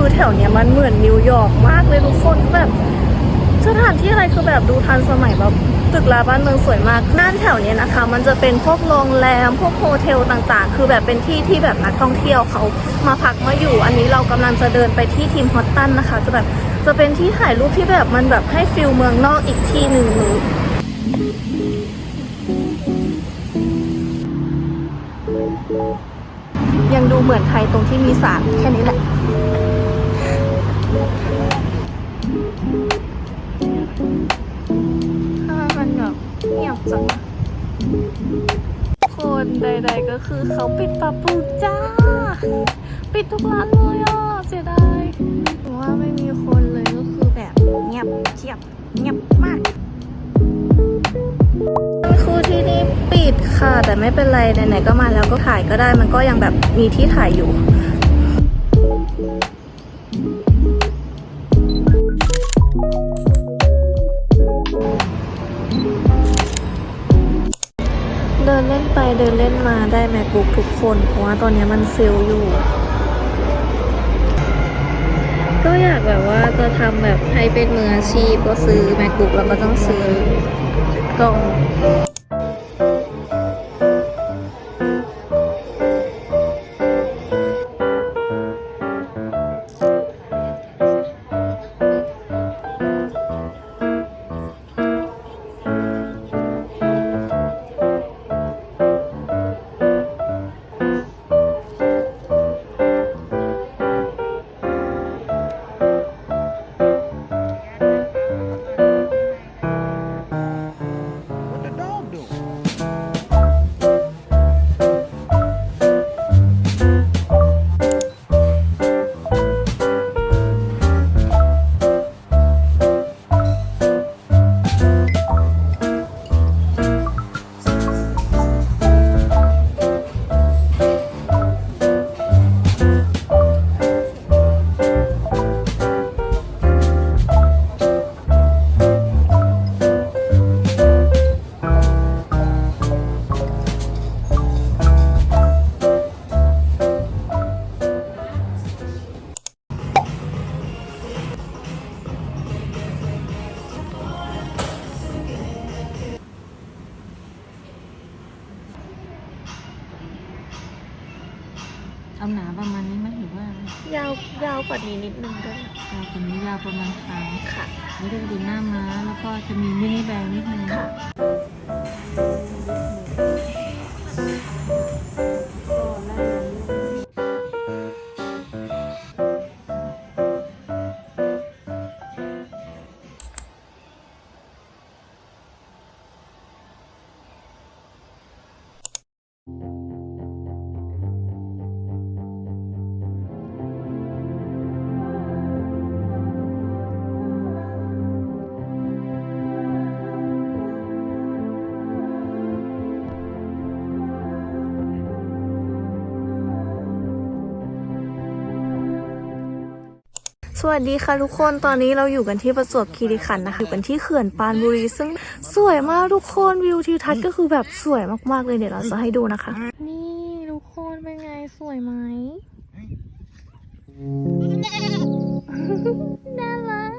คือแถวเนี้ยมันเหมือนนิวยอร์กมากเลยทุกคนแบบสถานที่อะไรคือแบบดูทันสมัยแบบตึกราบ้านเมืองสวยมากด้านแถวเนี้ยนะคะ มันจะเป็นพวกโรงแรม พวกโฮเทลต่างๆ คือแบบเป็นที่ที่แบบนักท่องเที่ยวเขามาพักมาอยู่ อันนี้เรากำลังจะเดินไปที่ทีมฮอตตันนะคะ จะแบบจะเป็นที่ถ่ายรูปที่แบบมันแบบให้ฟิลเมืองนอกอีกที่หนึ่งเลยยังดูเหมือนไทยตรงที่มีสารแค่นี้แหละ ทำไมมันแบบเงียบจัง คนใดๆก็คือเขาปิดปรับปรุงจ้า ปิดทุกร้านเลยอะเสียดายผมว่าไม่มีคนเลยก็คือแบบเงียบเชียบเงียบมากคือที่นี่ปิดค่ะ แต่ไม่เป็นไรไหนๆก็มาแล้วก็ถ่ายก็ได้มันก็ยังแบบมีที่ถ่ายอยู่ ไปเดินเล่นมาได้แมคบุ๊กทุกคน เพราะว่าตอนนี้มันเซลล์อยู่ ก็อยากแบบว่าจะทำแบบให้เป็นมืออาชีพก็ซื้อแมคบุ๊กแล้วก็ต้องซื้อกล่อง วัสดีค่ะทุกคนตอนนี้เราอยู่กันที่ประจวบคีรีขันธ์นะคะอยู่กันที่เขื่อนปรานบุรีซึ่งสวยมากทุกคนวิวทิวทัศน์ก็คือแบบสวยมากๆเลยเดี๋ยวเราจะให้ดูนะคะ นี่ทุกคนเป็นไงสวยไหมน่ารัก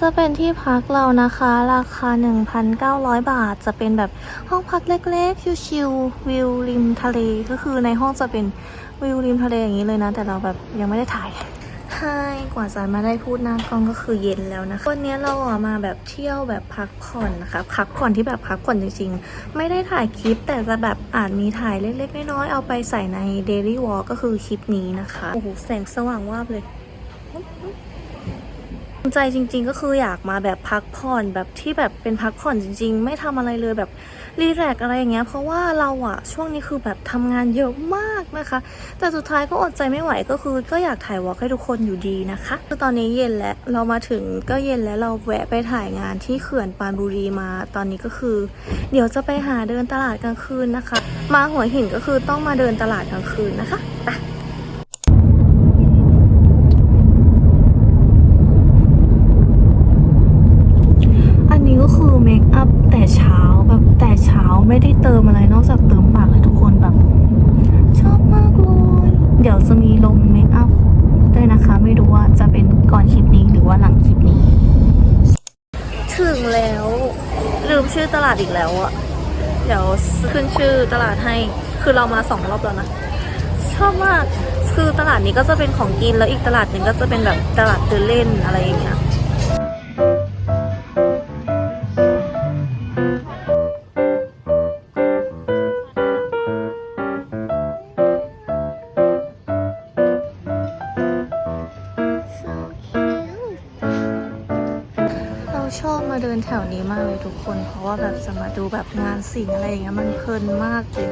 จะเป็นที่พักเรานะคะ ราคา 1,900 บาท จะเป็นแบบห้องพักเล็กๆ ชิลๆวิวริมทะเล ก็คือในห้องจะเป็นวิวริมทะเลอย่างนี้เลยนะ แต่เราแบบยังไม่ได้ถ่ายใช่กว่าจะมาได้พูดหน้ากล้องก็คือเย็นแล้วนะคะวันนี้เราอะมาแบบเที่ยวแบบพักผ่อนนะคะ พักผ่อนที่แบบพักผ่อนจริงๆ ไม่ได้ถ่ายคลิป แต่จะแบบอาจมีถ่ายเล็กๆ น้อยๆ เอาไปใส่ใน Daily Walk ก็คือคลิปนี้นะคะ โอ้โห แสงสว่างวาบเลย ใจจริง ๆ ก็คืออยากมาแบบพักผ่อนแบบที่แบบเป็นพักผ่อนจริง ๆ ไม่ทำอะไรเลยแบบรีแลกอะไรอย่างเงี้ยเพราะว่าเราอะช่วงนี้คือแบบทำงานเยอะมากนะคะ แต่สุดท้ายก็อดใจไม่ไหวก็คือ ก็อยากถ่ายวอล์กให้ทุกคนอยู่ดีนะคะคือตอนนี้เย็นแล้วเรามาถึงก็เย็นแล้วเราแวะไปถ่ายงานที่เขื่อนปานบุรีมา ตอนนี้ก็คือ เดี๋ยวจะไปหาเดินตลาดกลางคืนนะคะ มาหัวหินก็คือต้องมาเดินตลาดกลางคืนนะคะไป อันนี้ก็คือเมคอัพแต่ เช้าแบบแต่เช้าไม่ได้เติมอะไรนอกจากเติมปากเลยทุกคนแบบ ชอบมากเลย เดี๋ยวจะมีลงเมคอัพด้วยนะคะ ไม่รู้ว่าจะเป็นก่อนคลิปนี้หรือว่าหลังคลิปนี้ ถึงแล้วลืมชื่อตลาดอีกแล้วอะเดี๋ยวขึ้นชื่อตลาดให้คือเรามาสองรอบแล้วนะชอบมากคือตลาดนี้ก็จะเป็นของกินแล้วอีกตลาดหนึ่งก็จะเป็นแบบตลาดเดินเล่นอะไรอย่างเงี้ย ดูแบบงานศิลป์อะไรอย่างเงี้ยมันเพลินมากเลย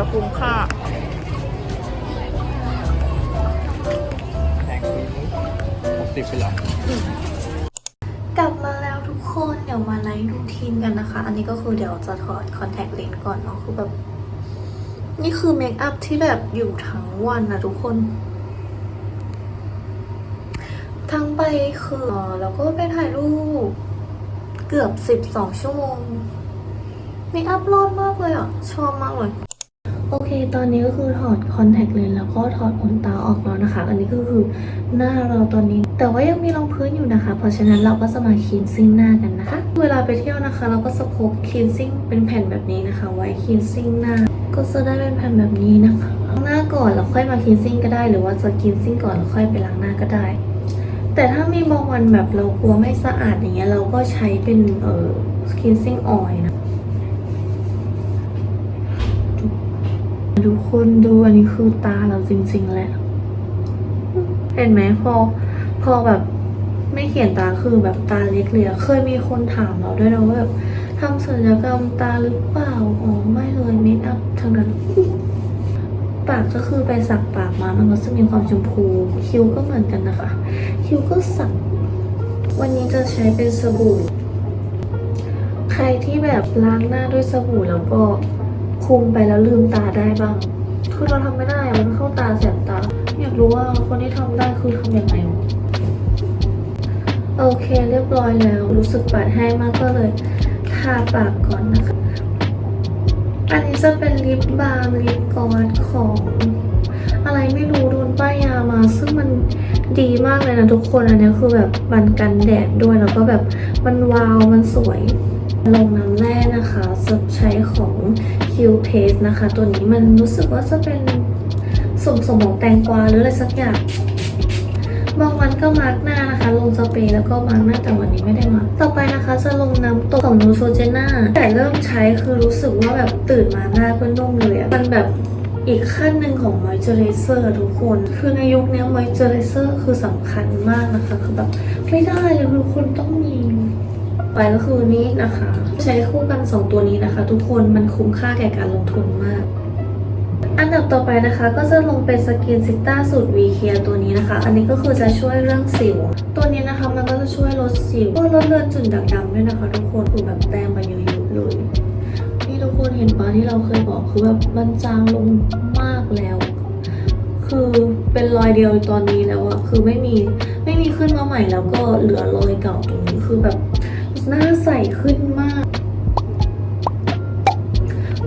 อร่อยคุ้มค่าแพงปีนี้หกสิบไปหรอกลับมาแล้วทุกคนเดี๋ยวมาไลฟ์รูทีนกันนะคะ อันนี้ก็คือเดี๋ยวจะถอดคอนแทคเลนส์ก่อนเนาะคือแบบ นี่คือเมคอัพที่แบบอยู่ทั้งวันนะทุกคน ทั้งไปคือเอ่อแล้วก็ไปถ่ายรูปเกือบสิบสองชั่วโมงเมคอัพรอดมากเลยอะ ชอบมากเลย โอเค ตอนนี้ก็คือถอดคอนแทคเลนส์แล้วก็ถอดขนตาออกแล้วนะคะ อันนี้ก็คือหน้าเราตอนนี้ แต่ว่ายังมีรองพื้นอยู่นะคะ เพราะฉะนั้นเราก็จะมาคีนซิ่งหน้ากันนะคะ เวลาไปเที่ยวนะคะ เราก็จะพกคีนซิ่งเป็นแผ่นแบบนี้นะคะ ไว้คีนซิ่งหน้า ก็จะได้เป็นแผ่นแบบนี้นะคะ ล้างหน้าก่อนแล้วค่อยมาคีนซิ่งก็ได้ หรือว่าจะคีนซิ่งก่อนแล้วค่อยไปล้างหน้าก็ได้ แต่ถ้ามีบางวันแบบเรากลัวไม่สะอาดอย่างเงี้ย เราก็ใช้เป็นเออคีนซิ่งออยล์นะ ทุกคนดูอันนี้คือตาเราจริงๆแหละ เห็นไหมพอพอแบบไม่เขียนตาคือแบบตาเล็กเลยอะเคยมีคนถามเราด้วยนะว่าแบบทำศัลยกรรมตาหรือเปล่าอ๋อไม่เลยเมคอัพทั้งนั้น ปากก็คือไปสักปากมามันก็จะมีความชมพู คิ้วก็เหมือนกันนะคะ คิ้วก็สัก วันนี้จะใช้เป็นสบู่ ใครที่แบบล้างหน้าด้วยสบู่แล้วก็ คุมไปแล้วลืมตาได้บ้าง คือเราทำไม่ได้ มันเข้าตาแสบตา อยากรู้ว่าคนที่ทำได้คือทำยังไง โอเคเรียบร้อยแล้ว รู้สึกปาดแห้งมากก็เลยทาปากก่อนนะคะ อันนี้จะเป็นลิปบาล์มลิปกอสของ อะไรไม่รู้โดนป้ายยามา ซึ่งมันดีมากเลยนะทุกคน อันนี้คือแบบมันกันแดดด้วยแล้วก็แบบมันวาวมันสวย ลงน้ำแร่นะคะจะใช้ของ Q Paste นะคะ ตัวนี้มันรู้สึกว่าจะเป็นสมสมของแตงกวาหรืออะไรสักอย่างบางวันก็มาร์กหน้านะคะ ลงสเปรย์แล้วก็มาร์กหน้าแต่วันนี้ไม่ได้มาร์กต่อไปนะคะจะลงน้ำตกของนูโทรเจน่าแต่เริ่มใช้คือรู้สึกว่าแบบตื่นมาหน้าก็นุ่มเลยมันแบบอีกขั้นหนึ่งของมอยเจอไรเซอร์ทุกคน คือในยุคนี้มอยเจอไรเซอร์คือสำคัญมากนะคะ คือแบบไม่ได้เลยทุกคนต้องมี ไปก็คือนี้นะคะ ใช้คู่กัน 2 ตัวนี้นะคะ ทุกคนมันคุ้มค่าแก่การลงทุนมาก อันดับต่อไปนะคะ ก็จะลงเป็นสกินซิต้าสูตรวีเคียตัวนี้นะคะ อันนี้ก็คือจะช่วยเรื่องสิว ตัวนี้นะคะมันก็จะช่วยลดสิวลดเลือนจุดด่างดำด้วยนะคะ ทุกคนคือแบบแต้มมาเยอะๆเลยนี่ทุกคนเห็นปะที่เราเคยบอกคือแบบมันจางลงมากแล้ว คือเป็นรอยเดียวตอนนี้แล้วอะคือไม่มีไม่มีขึ้นมาใหม่แล้วก็เหลือรอยเก่าตรงนี้คือแบบ หน้าใสขึ้นมาก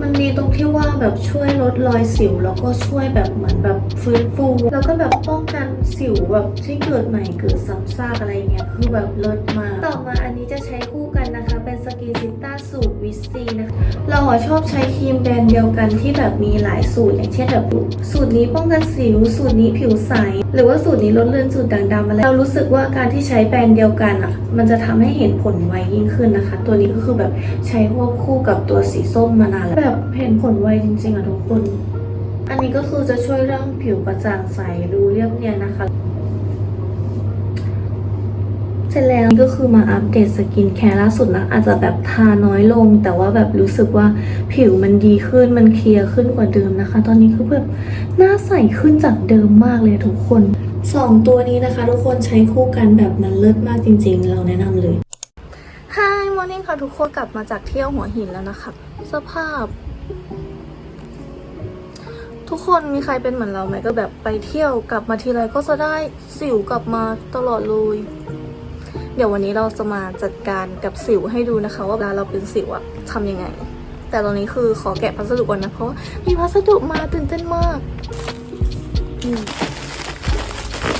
มันดีตรงที่ว่าแบบช่วยลดรอยสิว แล้วก็ช่วยแบบเหมือนแบบฟื้นฟู แล้วก็แบบป้องกันสิวแบบที่เกิดใหม่เกิดซ้ำซากอะไรเงี้ยคือแบบเลิศมาก ต่อมาอันนี้จะใช้คู่ เป็นสกินซิต้าสูตรวิซีนะคะ เราอชอบใช้ครีมแบรนด์เดียวกันที่แบบมีหลายสูตร อย่างเช่นแบบสูตรนี้ป้องกันสิว สูตรนี้ผิวใส หรือว่าสูตรนี้ลดเลือนสูตรด่างดำอะไร เรารู้สึกว่าการที่ใช้แบรนด์เดียวกันอะ มันจะทำให้เห็นผลไวยิ่งขึ้นนะคะ ตัวนี้ก็คือแบบใช้ควบคู่กับตัวสีส้มมานานแล้วแบบเห็นผลไวจริงๆอะทุกคน อันนี้ก็คือจะช่วยเรื่องผิวกระจ่างใสดูเรียบเนียนนะคะ สร็จแล้วก็คือมาอัปเดตสกินแคร์ล่าสุดนะอาจจะแบบทาน้อยลง แต่ว่าแบบรู้สึกว่าผิวมันดีขึ้นมันเคลียร์ขึ้นกว่าเดิมนะคะ ตอนนี้คือแบบหน้าใสขึ้นจากเดิมมากเลยทุกคนสองตัวนี้นะคะ ทุกคนใช้คู่กันแบบมันเลิศมากจริง ๆ เราแนะนำเลย Hi morning ค่ะทุกคนกลับมาจากเที่ยวหัวหินแล้วนะคะสภาพ ทุกคนมีใครเป็นเหมือนเราไหมก็แบบไปเที่ยวกลับมาทีไรก็จะได้สิวกลับมาตลอดเลย เดี๋ยววันนี้เราจะมาจัดการกับสิวให้ดูนะคะ ว่าเวลาเราเป็นสิวอะทำยังไง แต่ตอนนี้คือขอแกะพัสดุก่อนนะ เพราะว่ามีพัสดุมาตื่นเต้นมากอืม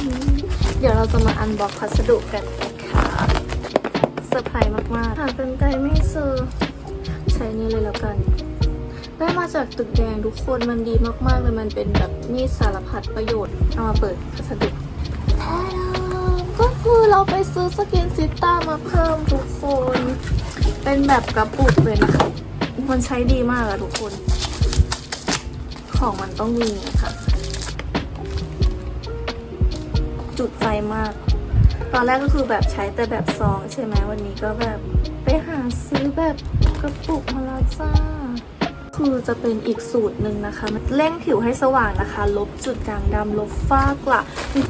อืมเดี๋ยวเราจะมาอันบ็อกพัสดุกันนะคะเซอร์ไพรส์มากๆหาเป็นไกลไม่เซอร์ใช้นี่เลยแล้วกัน ได้มาจากตึกแดงทุกคนมันดีมากๆเลยมันเป็นแบบมีดสารพัดประโยชน์เอามาเปิดพัสดุแท้ก็ คือเราไปซื้อสกินซิต้ามาเพิ่มทุกคน เป็นแบบกระปุกเลยนะคะมันใช้ดีมากอะทุกคน ของมันต้องมีนะคะจุดใจมาก ตอนแรกก็คือแบบใช้แต่แบบซองใช่ไหมวันนี้ก็แบบไปหาซื้อแบบกระปุกมาแล้วจ้า คือจะเป็นอีกสูตรหนึ่งนะคะเร่งผิวให้สว่างนะคะ ลบจุดด่างดำลบฝ้ากระ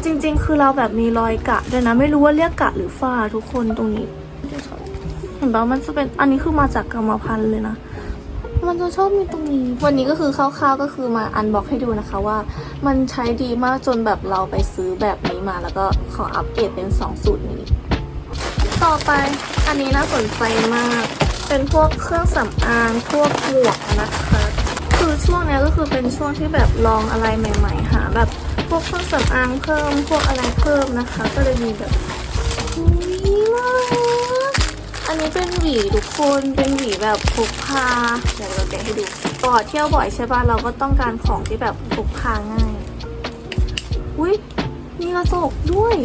จริง ๆ คือเราแบบมีรอยกะด้วยนะไม่รู้ว่าเรียกกะหรือฝ้าทุกคนตรงนี้เห็นปะมันจะเป็นอันนี้คือมาจากกรรมพันธุ์เลยนะ มันจะชอบมีตรงนี้ วันนี้ก็คือคร่าวๆก็คือมาอันบอกให้ดูนะคะว่า มันใช้ดีมากจนแบบเราไปซื้อแบบนี้มา แล้วก็ขออัปเกรดเป็น 2 สูตรนี้ ต่อไปอันนี้น่าสนใจมาก เป็นพวกเครื่องสำอางพวกหมวกนะคะ คือช่วงนี้ก็คือเป็นช่วงที่แบบลองอะไรใหม่ ๆ หาแบบพวกเครื่องสำอางเพิ่ม พวกอะไรเพิ่มนะคะ ก็เลยมีแบบอุ๊ยน่ารักอันนี้เป็นหวีทุกคนเป็นหวีแบบพกพาเดี๋ยวเราแกะให้ดูก่อเที่ยวบ่อยใช่ป่ะเราก็ต้องการของที่แบบพกพาง่ายอุ้ยมีกระจกด้วย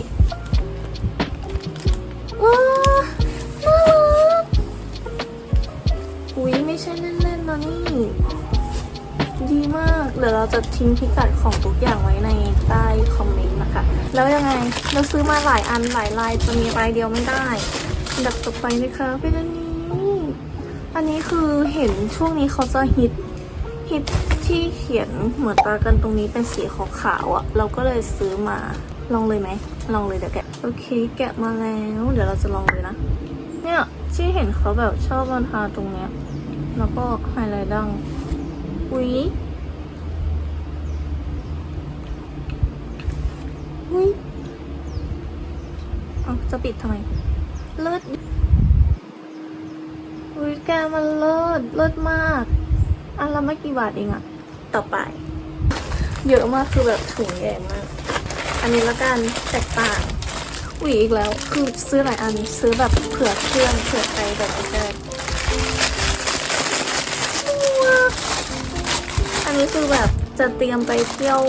ว้า ดีมาก เดี๋ยวเราจะทิ้งพิกัดของทุกอย่างไว้ในใต้คอมเมนต์นะคะ แล้วยังไง เราซื้อมาหลายอันหลายลายจะมีลายเดียวไม่ได้ ดับต่อไปนะคะเป็นอันนี้ อันนี้คือเห็นช่วงนี้เขาจะฮิตฮิตที่เขียนเหมือนตากันตรงนี้เป็นสีขาวๆอะ่ะ เราก็เลยซื้อมา ลองเลยไหม ลองเลยเดี๋ยวแกะ โอเค แกะมาแล้ว เดี๋ยวเราจะลองเลยนะ เนี่ยที่เห็นเขาแบบชอบมาทาตรงเนี้ย แล้วก็ไฮไลท์ดัง อุ๊ยอุ๊ยเอาจะปิดทำไมเลิศดิอุ๊ยแกมันเลิศเลิศมาก อันละไม่กี่บาทเองอะต่อไป เยอะมากคือแบบถุงใหญ่มาก อันนี้ละกันแตกต่างหวีอีกแล้ว คือซื้อหลายอัน ซื้อแบบเผื่อเพื่อนเผื่อใครแบบไม่ได้ นี้คือแบบจะเตรียมไปเที่ยว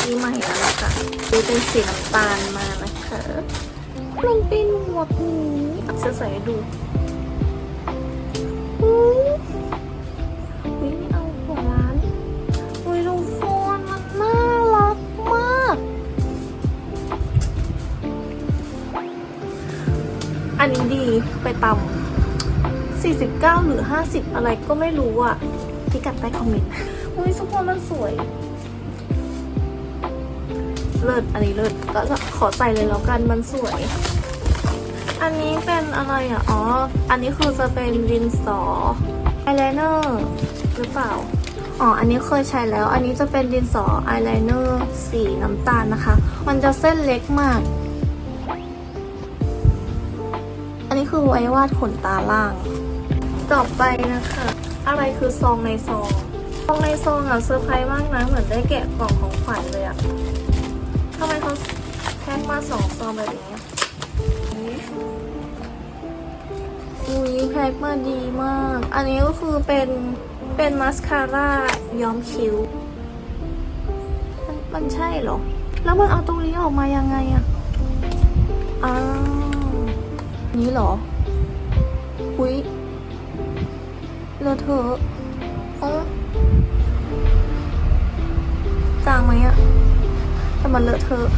ปีใหม่แล้วนะคะดูเป็นสีน้ำตาลมานะคะมันเป็นหมวกนี้จะใส่ดูอุ้ยอุ้ยไม่เอาหัวร้านอุ้ยดูโฟนมันน่ารักมาก อันนี้ดีไปตำ49 หรือ 50 อะไรก็ไม่รู้อะพิกัดใต้คอมเมนต์ อุ้ยสุพรมันสวย เลิศอันนี้เลิศก็จะขอใส่เลยแล้วกันมันสวย อันนี้เป็นอะไรอะ อ๋อ อันนี้คือจะเป็นดินสออายไลเนอร์หรือเปล่า อ๋อ อันนี้เคยใช้แล้ว อันนี้จะเป็นดินสออายไลเนอร์สีน้ำตาลนะคะ มันจะเส้นเล็กมาก อันนี้คือไว้วาดขนตาล่าง ต่อไปนะคะ อะไรคือซองในซอง ซองในซองอะเซอร์ไพรส์มากนะ เหมือนได้แกะกล่องของขวัญเลยอะทำไมเขาแพ็คมาสองซองแบบนี้อุ้ยแพ็คมาดีมาก อันนี้ก็คือเป็นเป็นมาสคาร่าย้อมคิ้ว มันมันใช่เหรอ แล้วมันเอาตรงนี้ออกมายังไงอะอ้าวนี้เหรอ อุ้ยเลอะเทอะ มันเลอะเทอะ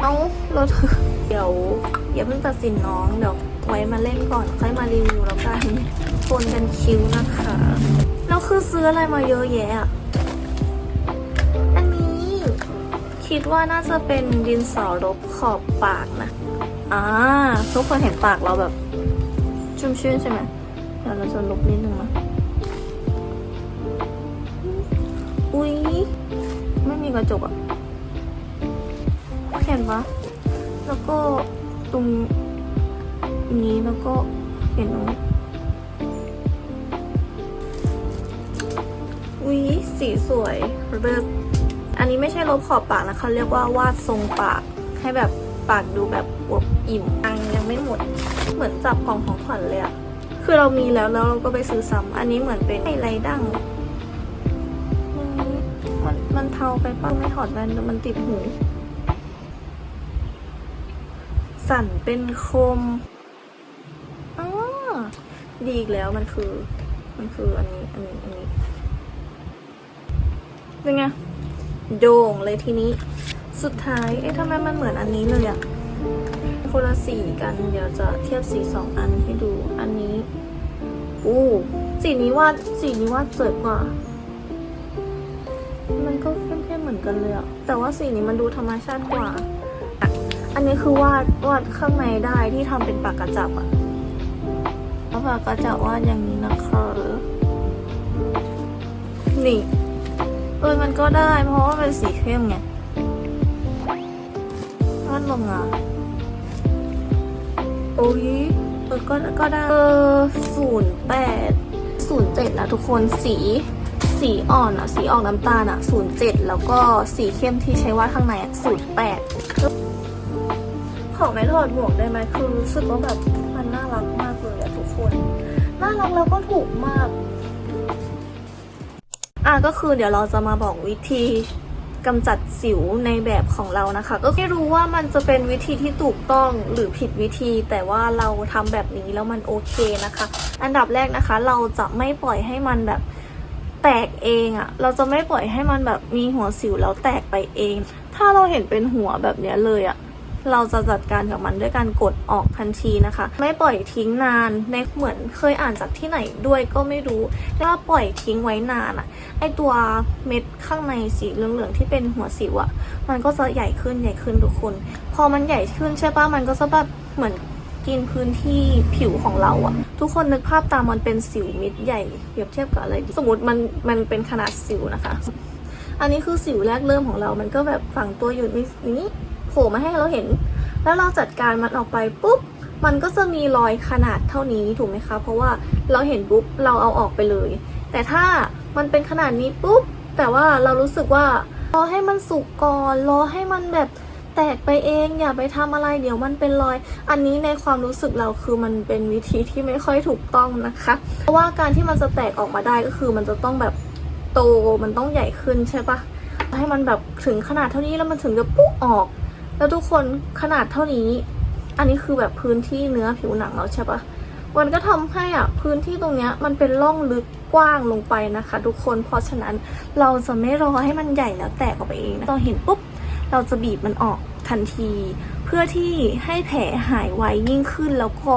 เอ้าเลอะเทอะเดี๋ยวอย่าเพิ่งตัดสินน้องเดี๋ยวไว้มาเล่นก่อนค่อยมารีวิวแล้วกันคนกันคิ้วนะคะแล้วคือซื้ออะไรมาเยอะแยะอะอันนี้ คิดว่าน่าจะเป็นดินสอลบขอบปากนะอ่าทุกคนเห็นปากเราแบบชุ่มชื่นใช่ไหมเดี๋ยวเราจะลบนิดนึงนะอุ๊ยไม่มีกระจกอะ เห็นปะแล้วก็ตรงนี้แล้วก็เห็นตรงนี้อุ๊ยสีสวยเลิศอันนี้ไม่ใช่ลบขอบปากนะเขาเรียกว่าวาดทรงปากให้แบบปากดูแบบอวบอิ่มอังยังไม่หมด เหมือนจับกล่องของขวัญเลยอะคือเรามีแล้วแล้วเราก็ไปซื้อซ้ำอันนี้เหมือนเป็นไฮไลท์ดั้งมมันมันเทาไปป้าไม่ถอดแว่นแล้วมันติดหู สั่นเป็นคมอ๋อดีอีกแล้วมันคือ มันคืออันนี้ อันนี้ อันนี้เป็นไง โด่งเลยทีนี้ สุดท้าย เอ๊ะทำไมมันเหมือนอันนี้เลยอะคนละสีกัน เดี๋ยวจะเทียบสีสองอันให้ดู อันนี้อู้สีนี้วาดสีนี้วาดสวยกว่า มันก็เข้มๆเหมือนกันเลยอะแต่ว่าสีนี้มันดูธรรมชาติกว่า อันนี้คือวาดวาดข้างในได้ที่ทำเป็นปากกระจับอะแล้วปากกระจับวาดอย่างนี้นะคะนี่เออมันก็ได้เพราะว่าเป็นสีเข้มไงวาดลงอะโอ้ยเออก็ก็ได้เออศูนย์แปดศูนย์เจ็ดนะทุกคนสีสีอ่อนอะสีออกน้ำตาลอะศูนย์เจ็ดแล้วก็สีเข้มที่ใช้วาดข้างในอะศูนย์แปด ขอไม่ถอดหมวกได้ไหมคือรู้สึกว่าแบบมันน่ารักมากเลยอะทุกคน น่ารักแล้วก็ถูกมาก อะก็คือเดี๋ยวเราจะมาบอกวิธีกำจัดสิวในแบบของเรานะคะ ก็ไม่รู้ว่ามันจะเป็นวิธีที่ถูกต้องหรือผิดวิธี แต่ว่าเราทำแบบนี้แล้วมันโอเคนะคะ อันดับแรกนะคะ เราจะไม่ปล่อยให้มันแบบแตกเองอะ่ะเราจะไม่ปล่อยให้มันแบบมีหัวสิวแล้วแตกไปเอง ถ้าเราเห็นเป็นหัวแบบเนี้ยเลยอะ่ะ เราจะจัดการกับมันด้วยการกดออกทันทีนะคะ ไม่ปล่อยทิ้งนานในเหมือนเคยอ่านจากที่ไหนด้วยก็ไม่รู้ถ้าปล่อยทิ้งไว้นานอะ่ะไอตัวเม็ดข้างในสีเหลืองๆที่เป็นหัวสิวอะมันก็จะใหญ่ขึ้นใหญ่ขึ้นทุกคน พอมันใหญ่ขึ้นใช่ปะมันก็จะแบบเหมือนกินพื้นที่ผิวของเราอะทุกคนนึกภาพตามมันเป็นสิวเม็ดใหญ่เปรียบเทียบกับอะไรสมมติมันมันเป็นขนาดสิวนะคะ อันนี้คือสิวแรกเริ่มของเรา มันก็แบบฝังตัวอยู่ในนี้ ผล่มาให้เราเห็น แล้วเราจัดการมันออกไปปุ๊บมันก็จะมีรอยขนาดเท่านี้ถูกไหมคะ เพราะว่าเราเห็นปุ๊บเราเอาออกไปเลย แต่ถ้ามันเป็นขนาดนี้ปุ๊บแต่ว่าเรารู้สึกว่ารอให้มันสุกก่อนรอให้มันแบบแตกไปเองอย่าไปทำอะไรเดี๋ยวมันเป็นรอย อันนี้ในความรู้สึกเราคือมันเป็นวิธีที่ไม่ค่อยถูกต้องนะคะ เพราะว่าการที่มันจะแตกออกมาได้ก็คือมันจะต้องแบบโตมันต้องใหญ่ขึ้นใช่ปะให้มันแบบถึงขนาดเท่านี้แล้วมันถึงจะปุ๊บออก แล้วทุกคนขนาดเท่านี้ อันนี้คือแบบพื้นที่เนื้อผิวหนังเราใช่ปะมันก็ทำให้อะพื้นที่ตรงเนี้ยมันเป็นร่องลึกกว้างลงไปนะคะ ทุกคนเพราะฉะนั้นเราจะไม่รอให้มันใหญ่แล้วแตกออกไปเองนะเราเห็นปุ๊บเราจะบีบมันออกทันที เพื่อที่ให้แผลหายไวยิ่งขึ้นแล้วก็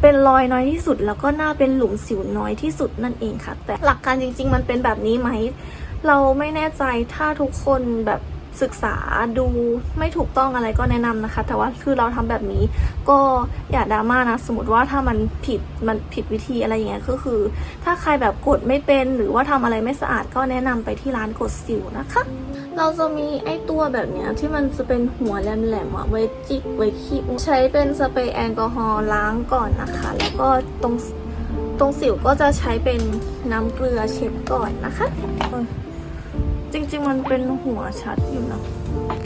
เป็นรอยน้อยที่สุด แล้วก็หน้าเป็นหลุมสิวน้อยที่สุดนั่นเองค่ะ แต่หลักการจริง ๆ มันเป็นแบบนี้ไหม เราไม่แน่ใจถ้าทุกคนแบบ ศึกษาดูไม่ถูกต้องอะไรก็แนะนำนะคะ แต่ว่าคือเราทำแบบนี้ก็อย่าดราม่านะ สมมติว่าถ้ามันผิดมันผิดวิธีอะไรอย่างเงี้ยก็คือ ถ้าใครแบบกดไม่เป็นหรือว่าทำอะไรไม่สะอาดก็แนะนำไปที่ร้านกดสิวนะคะ เราจะมีไอ้ตัวแบบเนี้ยที่มันจะเป็นหัวแหลมๆอะไว้จิกไว้คีบใช้เป็นสเปรย์แอลกอฮอล์ล้างก่อนนะคะ แล้วก็ตรงตรงสิวก็จะใช้เป็นน้ำเกลือเช็ดก่อนนะคะ จริงๆ มันเป็นหัวชัดอยู่นะ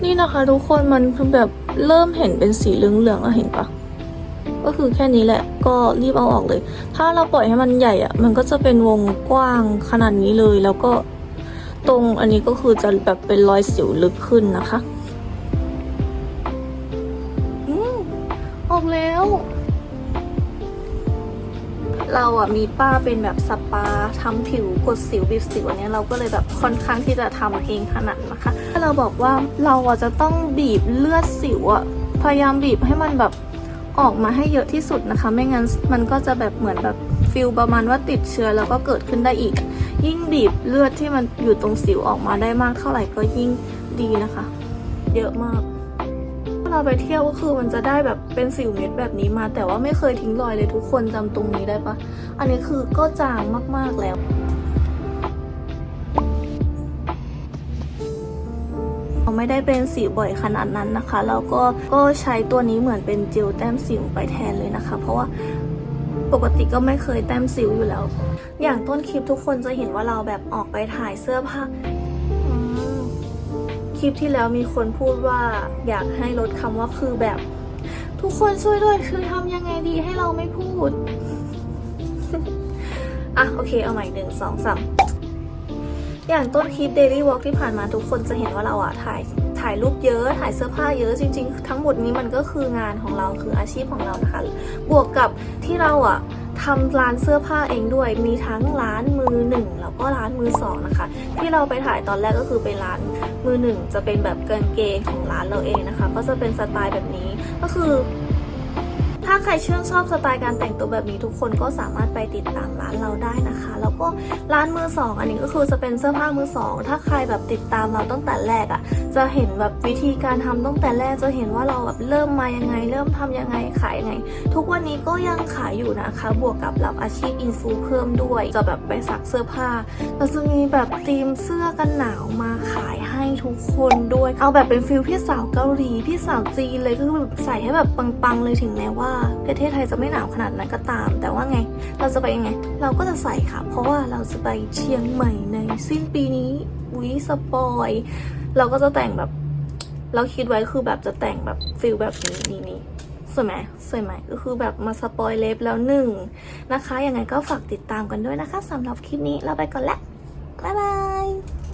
นี่นะคะทุกคนมันคือแบบเริ่มเห็นเป็นสีเหลืองๆอะเห็นปะก็คือแค่นี้แหละก็รีบเอาออกเลย ถ้าเราปล่อยให้มันใหญ่อะมันก็จะเป็นวงกว้างขนาดนี้เลย แล้วก็ตรงอันนี้ก็คือจะแบบเป็นรอยสิวลึกขึ้นนะคะ อืมออกแล้ว เราอะมีป้าเป็นแบบสปาทำผิวกดสิวบีบสิวอันเนี้ยเราก็เลยแบบค่อนข้างที่จะทำเองขนาดนะคะ ถ้าเราบอกว่าเราอะจะต้องบีบเลือดสิวอะพยายามบีบให้มันแบบออกมาให้เยอะที่สุดนะคะ ไม่งั้นมันก็จะแบบเหมือนแบบฟิลประมาณว่าติดเชื้อแล้วก็เกิดขึ้นได้อีก ยิ่งบีบเลือดที่มันอยู่ตรงสิวออกมาได้มากเท่าไหร่ก็ยิ่งดีนะคะ เยอะมาก เราไปเที่ยวก็คือมันจะได้แบบเป็นสิวเม็ดแบบนี้มา แต่ว่าไม่เคยทิ้งรอยเลยทุกคนจำตรงนี้ได้ปะอันนี้คือก็จางมากๆแล้วไม่ได้เป็นสิวบ่อยขนาดนั้นนะคะ แล้วก็ก็ใช้ตัวนี้เหมือนเป็นเจลแต้มสิวไปแทนเลยนะคะ เพราะว่าปกติก็ไม่เคยแต้มสิวอยู่แล้ว อย่างต้นคลิปทุกคนจะเห็นว่าเราแบบออกไปถ่ายเสื้อผ้า คลิปที่แล้วมีคนพูดว่าอยากให้ลดคำว่าคือแบบ ทุกคนช่วยด้วยคือทำยังไงดีให้เราไม่พูด อะโอเคเอาใหม่หนึ่งสองสามอย่างต้นคลิป Daily Walk ที่ผ่านมาทุกคนจะเห็นว่าเราอะถ่ายถ่ายรูปเยอะ ถ่ายเสื้อผ้าเยอะจริง ๆ ทั้งหมดนี้มันก็คืองานของเราคืออาชีพของเรานะคะ บวกกับที่เราอะ ทำร้านเสื้อผ้าเองด้วย มีทั้งร้านมือหนึ่งแล้วก็ร้านมือสองนะคะ ที่เราไปถ่ายตอนแรกก็คือไปร้านมือหนึ่งจะเป็นแบบกางเกงของร้านเราเองนะคะ ก็จะเป็นสไตล์แบบนี้ก็คือ ถ้าใครชื่นชอบสไตล์การแต่งตัวแบบนี้ทุกคนก็สามารถไปติดตามร้านเราได้นะคะ แล้วก็ร้านมือสองอันนี้ก็คือจะเป็นเสื้อผ้ามือสองถ้าใครแบบติดตามเราตั้งแต่แรกอะ่ะ จะเห็นแบบวิธีการทำตั้งแต่แรกจะเห็นว่าเราแบบเริ่มมายังไง เริ่มทำยังไงขายยังไง ทุกวันนี้ก็ยังขายอยู่นะคะ บวกกับรับอาชีพอินฟูเพิ่มด้วย จะแบบไปสักเสื้อผ้าเราจะมีแบบธีมเสื้อกันหนาวมาขายให้ทุกคนด้วยเอาแบบเป็นฟิลพี่สาวเกาหลีพี่สาวจีนเลยก็คือแบบใส่ให้แบบปังๆเลยถึงแม้ว่าประเทศไทยจะไม่หนาวขนาดนั้นก็ตาม แต่ว่าไง เราจะไปยังไง เราก็จะใส่ค่ะ เพราะว่าเราจะไปเชียงใหม่ในสิ้นปีนี้วิสปอย เราก็จะแต่งแบบ เราคิดไว้คือแบบจะแต่งแบบฟิลแบบนี้นี่นี่สวยไหมสวยไหมก็คือแบบมาสปอยเล็บแล้วหนึ่งนะคะ ยังไงก็ฝากติดตามกันด้วยนะคะสำหรับคลิปนี้เราไปก่อนละบ๊ายบาย